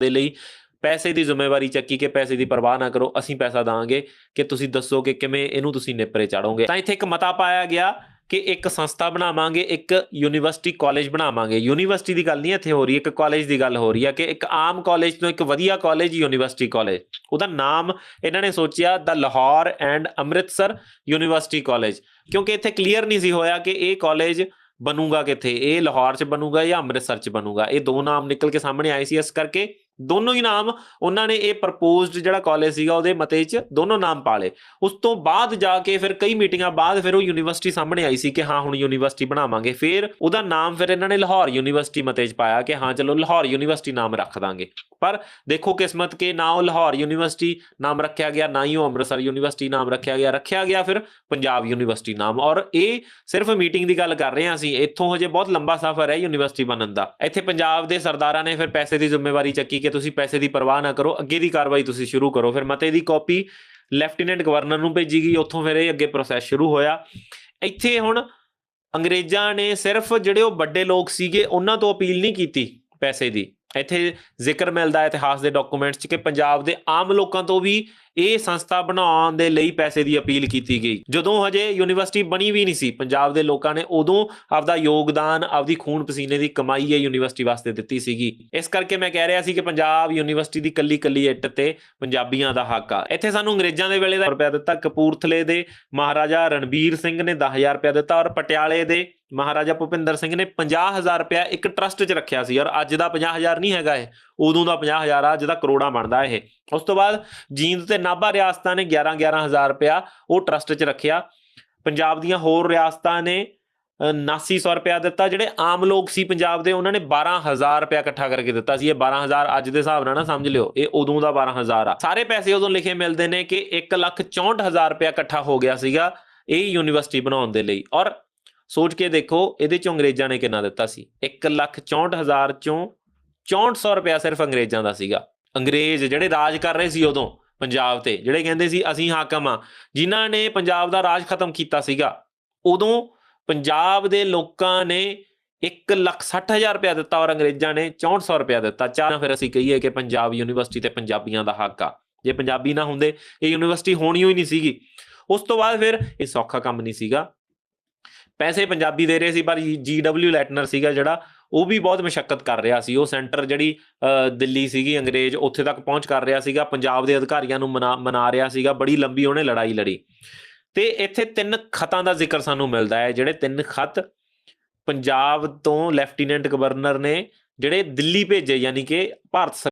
ਦੇ ਲਈ ਪੈਸੇ ਦੀ ਜ਼ਿੰਮੇਵਾਰੀ ਚੱਕੀ ਕਿ ਪੈਸੇ ਦੀ ਪਰਵਾਹ ਨਾ ਕਰੋ, ਅਸੀਂ ਪੈਸਾ ਦਾਂਗੇ ਕਿ ਤੁਸੀਂ ਦੱਸੋ ਕਿ ਕਿਵੇਂ ਇਹਨੂੰ ਤੁਸੀਂ ਨੇਪਰੇ ਚਾੜੋਗੇ। ਤਾਂ ਇੱਥੇ ਇੱਕ ਮਤਾ ਪਾਇਆ ਗਿਆ ਕਿ ਇੱਕ ਸੰਸਥਾ ਬਣਾਵਾਂਗੇ, ਇੱਕ ਯੂਨੀਵਰਸਿਟੀ ਕਾਲਜ ਬਣਾਵਾਂਗੇ। ਯੂਨੀਵਰਸਿਟੀ ਦੀ ਗੱਲ ਨਹੀਂ, ਇੱਥੇ ਹੋ ਰਹੀ, ਇੱਕ ਕਾਲਜ ਦੀ ਗੱਲ ਹੋ ਰਹੀ ਹੈ ਕਿ ਇੱਕ ਆਮ ਕਾਲਜ ਤੋਂ ਇੱਕ ਵਧੀਆ ਕਾਲਜ, ਯੂਨੀਵਰਸਿਟੀ ਕਾਲਜ। ਉਹਦਾ ਨਾਮ ਇਹਨਾਂ ਨੇ ਸੋਚਿਆ ਦਾ Lahore and Amritsar university college. ਕਿਉਂਕਿ ਇੱਥੇ ਕਲੀਅਰ ਨਹੀਂ ਸੀ ਹੋਇਆ ਕਿ ਇਹ ਕਾਲਜ ਬਣੂਗਾ ਕਿੱਥੇ? ਇਹ ਲਾਹੌਰ 'ਚ ਬਣੂਗਾ ਜਾਂ ਅੰਮ੍ਰਿਤਸਰ 'ਚ ਬਣੂਗਾ? ਇਹ ਦੋ ਨਾਮ ਨਿਕਲ ਕੇ ਸਾਹਮਣੇ ਆਏ ਸੀ, ਇਸ ਕਰਕੇ ਦੋਨੋਂ ਹੀ ਨਾਮ, ਉਹਨਾਂ ਨੇ ਇਹ ਪ੍ਰਪੋਜ਼ਡ ਜਿਹੜਾ ਕਾਲਜ ਸੀਗਾ ਉਹਦੇ ਮਤੇ 'ਚ ਦੋਨੋਂ ਨਾਮ ਪਾ ਲਏ। ਉਸ ਤੋਂ ਬਾਅਦ ਜਾ ਕੇ ਫਿਰ ਕਈ ਮੀਟਿੰਗਾਂ ਬਾਅਦ ਫਿਰ ਉਹ ਯੂਨੀਵਰਸਿਟੀ ਸਾਹਮਣੇ ਆਈ ਸੀ ਕਿ ਹਾਂ, ਹੁਣ ਯੂਨੀਵਰਸਿਟੀ ਬਣਾਵਾਂਗੇ। ਫਿਰ ਉਹਦਾ ਨਾਮ ਫਿਰ ਇਹਨਾਂ ਨੇ ਲਾਹੌਰ ਯੂਨੀਵਰਸਿਟੀ ਮਤੇ 'ਚ ਪਾਇਆ ਕਿ ਹਾਂ, ਚਲੋ ਲਾਹੌਰ ਯੂਨੀਵਰਸਿਟੀ ਨਾਮ ਰੱਖ ਦਾਂਗੇ। ਪਰ ਦੇਖੋ ਕਿਸਮਤ ਕੇ ਨਾ ਉਹ ਲਾਹੌਰ ਯੂਨੀਵਰਸਿਟੀ ਨਾਮ ਰੱਖਿਆ ਗਿਆ, ਨਾ ਹੀ ਉਹ ਅੰਮ੍ਰਿਤਸਰ ਯੂਨੀਵਰਸਿਟੀ ਨਾਮ ਰੱਖਿਆ ਗਿਆ। ਰੱਖਿਆ ਗਿਆ ਫਿਰ ਪੰਜਾਬ ਯੂਨੀਵਰਸਿਟੀ ਨਾਮ। ਔਰ ਇਹ ਸਿਰਫ ਮੀਟਿੰਗ ਦੀ ਗੱਲ ਕਰ ਰਹੇ ਹਾਂ ਅਸੀਂ। ਇੱਥੋਂ ਹਜੇ ਬਹੁਤ ਲੰਬਾ ਸਫ਼ਰ ਹੈ ਯੂਨੀਵਰਸਿਟੀ ਬਣਨ ਦਾ। ਇੱਥੇ ਪੰਜਾਬ ਦੇ ਸਰਦਾਰਾਂ ਨੇ ਫਿਰ ਪੈਸੇ ਦੀ ਜ਼ਿੰਮੇਵਾਰੀ ਚੱਕੀ ਕਿ ਤੁਸੀਂ ਪੈਸੇ ਦੀ ਪਰਵਾਹ ਨਾ ਕਰੋ, ਅੱਗੇ ਦੀ ਕਾਰਵਾਈ ਤੁਸੀਂ ਸ਼ੁਰੂ ਕਰੋ। ਫਿਰ ਮਤੇ ਦੀ ਕਾਪੀ ਲੈਫਟੀਨੈਂਟ ਗਵਰਨਰ ਨੂੰ ਭੇਜੀ ਗਈ ਉੱਥੋਂ ਫਿਰ ਇਹ ਅੱਗੇ ਪ੍ਰੋਸੈਸ ਸ਼ੁਰੂ ਹੋਇਆ। ਇੱਥੇ ਹੁਣ ਅੰਗਰੇਜ਼ਾਂ ਨੇ ਸਿਰਫ ਜਿਹੜੇ ਉਹ ਵੱਡੇ ਲੋਕ ਸੀਗੇ, ਉਹਨਾਂ ਤੋਂ ਅਪੀਲ ਨਹੀਂ ਕੀਤੀ ਪੈਸੇ ਦੀ। ਇੱਥੇ ਜ਼ਿਕਰ ਮਿਲਦਾ ਹੈ ਇਤਿਹਾਸ ਦੇ ਡਾਕੂਮੈਂਟਸ 'ਚ ਕਿ ਪੰਜਾਬ ਦੇ ਆਮ ਲੋਕਾਂ ਤੋਂ ਵੀ ਇਹ ਸੰਸਥਾ ਬਣਾਉਣ ਦੇ ਲਈ ਪੈਸੇ ਦੀ ਅਪੀਲ ਕੀਤੀ ਗਈ। ਜਦੋਂ ਹਜੇ ਯੂਨੀਵਰਸਿਟੀ ਬਣੀ ਵੀ ਨਹੀਂ ਸੀ, ਪੰਜਾਬ ਦੇ ਲੋਕਾਂ ਨੇ ਉਦੋਂ ਆਪਦਾ ਯੋਗਦਾਨ, ਆਪਦੀ ਖੂਨ ਪਸੀਨੇ ਦੀ ਕਮਾਈ ਇਹ ਯੂਨੀਵਰਸਿਟੀ ਵਾਸਤੇ ਦਿੱਤੀ ਸੀਗੀ। ਇਸ ਕਰਕੇ ਮੈਂ ਕਹਿ ਰਿਹਾ ਸੀ ਕਿ ਪੰਜਾਬ ਯੂਨੀਵਰਸਿਟੀ ਦੀ ਕੱਲੀ ਕੱਲੀ ਇੱਟ ਤੇ ਪੰਜਾਬੀਆਂ ਦਾ ਹੱਕ ਆ। ਇੱਥੇ ਸਾਨੂੰ ਅੰਗਰੇਜ਼ਾਂ ਦੇ ਵੇਲੇ ਦਾ ਰੁਪਇਆ ਦਿੱਤਾ, ਕਪੂਰਥਲੇ ਦੇ ਮਹਾਰਾਜਾ ਰਣਬੀਰ ਸਿੰਘ ਨੇ 10000 ਰੁਪਇਆ ਦਿੱਤਾ ਔਰ ਪਟਿਆਲੇ ਦੇ ਮਹਾਰਾਜਾ ਭੁਪਿੰਦਰ ਸਿੰਘ ਨੇ 50000 ਰੁਪਇਆ ਇੱਕ ਟਰਸਟ 'ਚ ਰੱਖਿਆ ਸੀ ਔਰ ਅੱਜ ਦਾ 50000 ਨਹੀਂ ਹੈਗਾ ਇਹ ਉਦੋਂ ਦਾ 50000 ਆ ਅੱਜ ਦਾ ਕਰੋੜਾਂ ਬਣਦਾ ਇਹ। ਉਸ ਤੋਂ ਬਾਅਦ ਜੀਂਦ ਤੇ ਨਾਭਾ ਰਿਆਸਤਾਂ ਨੇ 11 11000 ਰੁਪਇਆ ਉਹ ਟਰਸਟ 'ਚ ਰੱਖਿਆ। ਪੰਜਾਬ ਦੀਆਂ ਹੋਰ ਰਿਆਸਤਾਂ ਨੇ ਅ, 7900 ਰੁਪਿਆ ਦਿੱਤਾ ਜਿਹੜੇ ਆਮ ਲੋਕ ਸੀ ਪੰਜਾਬ ਦੇ ਉਹਨਾਂ ਨੇ 12000 ਰੁਪਿਆ ਇਕੱਠਾ ਕਰਕੇ ਦਿੱਤਾ ਸੀ। ਇਹ 12000 ਅੱਜ ਦੇ ਹਿਸਾਬ ਨਾਲ ਨਾ ਸਮਝ ਲਿਓ ਇਹ ਉਦੋਂ ਦਾ 12000 ਆ। ਸਾਰੇ ਪੈਸੇ ਉਦੋਂ ਲਿਖੇ ਮਿਲਦੇ ਨੇ ਕਿ 164000 ਰੁਪਿਆ ਇਕੱਠਾ ਹੋ ਗਿਆ ਸੀਗਾ ਇਹ ਯੂਨੀਵਰਸਿਟੀ ਬਣਾਉਣ ਦੇ ਲਈ। ਔਰ ਸੋਚ ਕੇ ਦੇਖੋ, ਇਹਦੇ ਚੋਂ ਅੰਗਰੇਜ਼ਾਂ ਨੇ ਕਿੰਨਾ ਦਿੱਤਾ ਸੀ? 164000 ਚੋਂ 6400 ਰੁਪਿਆ ਸਿਰਫ ਅੰਗਰੇਜ਼ਾਂ ਦਾ ਸੀਗਾ। ਅੰਗਰੇਜ਼ ਜਿਹੜੇ ਰਾਜ ਕਰ ਰਹੇ ਸੀ ਉਦੋਂ ਪੰਜਾਬ ਤੇ, ਜਿਹੜੇ ਕਹਿੰਦੇ ਸੀ, ਅਸੀਂ ਹਾਕਮ ਆ ਜਿਨ੍ਹਾਂ ਨੇ ਪੰਜਾਬ ਦਾ ਰਾਜ ਖਤਮ ਕੀਤਾ ਸੀਗਾ, ਉਦੋਂ ਪੰਜਾਬ ਦੇ ਲੋਕਾਂ ਨੇ 160000 ਰੁਪਇਆ ਦਿੱਤਾ ਔਰ ਅੰਗਰੇਜ਼ਾਂ ਨੇ 6400 ਰੁਪਇਆ ਦਿੱਤਾ। ਚਾਹ ਫਿਰ ਅਸੀਂ ਕਹੀਏ ਕਿ ਪੰਜਾਬ ਯੂਨੀਵਰਸਿਟੀ ਤੇ ਪੰਜਾਬੀਆਂ ਦਾ ਹੱਕ ਆ। ਜੇ ਪੰਜਾਬੀ ਨਾ ਹੁੰਦੇ, ਇਹ ਯੂਨੀਵਰਸਿਟੀ ਹੋਣੀ ਹੋਈ ਨਹੀਂ ਸੀਗੀ। ਉਸ ਤੋਂ ਬਾਅਦ ਫਿਰ ਇਹ ਸੌਖਾ ਕੰਮ ਨਹੀਂ ਸੀਗਾ। ਪੈਸੇ ਪੰਜਾਬੀ ਦੇ ਰਹੇ ਸੀ, ਪਰ ਜੀਡਬਲਯੂ ਲੈਟਨਰ ਸੀਗਾ ਜਿਹੜਾ, ਉਹ ਵੀ ਬਹੁਤ ਮਸ਼ੱਕਤ ਕਰ ਰਿਹਾ ਸੀ। ਉਹ ਸੈਂਟਰ ਜਿਹੜੀ ਦਿੱਲੀ ਸੀਗੀ, ਅੰਗਰੇਜ਼, ਉੱਥੇ ਤੱਕ ਪਹੁੰਚ ਕਰ ਰਿਹਾ ਸੀਗਾ, ਪੰਜਾਬ ਦੇ ਅਧਿਕਾਰੀਆਂ ਨੂੰ ਮਨਾ ਮਨਾ ਰਿਹਾ ਸੀਗਾ, ਬੜੀ ਲੰਬੀ ਉਹਨੇ ਲੜਾਈ ਲੜੀ। ਤੇ ਇੱਥੇ ਤਿੰਨ ਖਤਾਂ ਦਾ ਜ਼ਿਕਰ ਸਾਨੂੰ ਮਿਲਦਾ ਹੈ, ਜਿਹੜੇ ਤਿੰਨ ਖਤ ਪੰਜਾਬ ਤੋਂ ਲੈਫਟੀਨੈਂਟ ਗਵਰਨਰ ਨੇ, ਜਿਹੜੇ ਦਿੱਲੀ ਭੇਜੇ, ਯਾਨੀ ਕਿ ਭਾਰਤ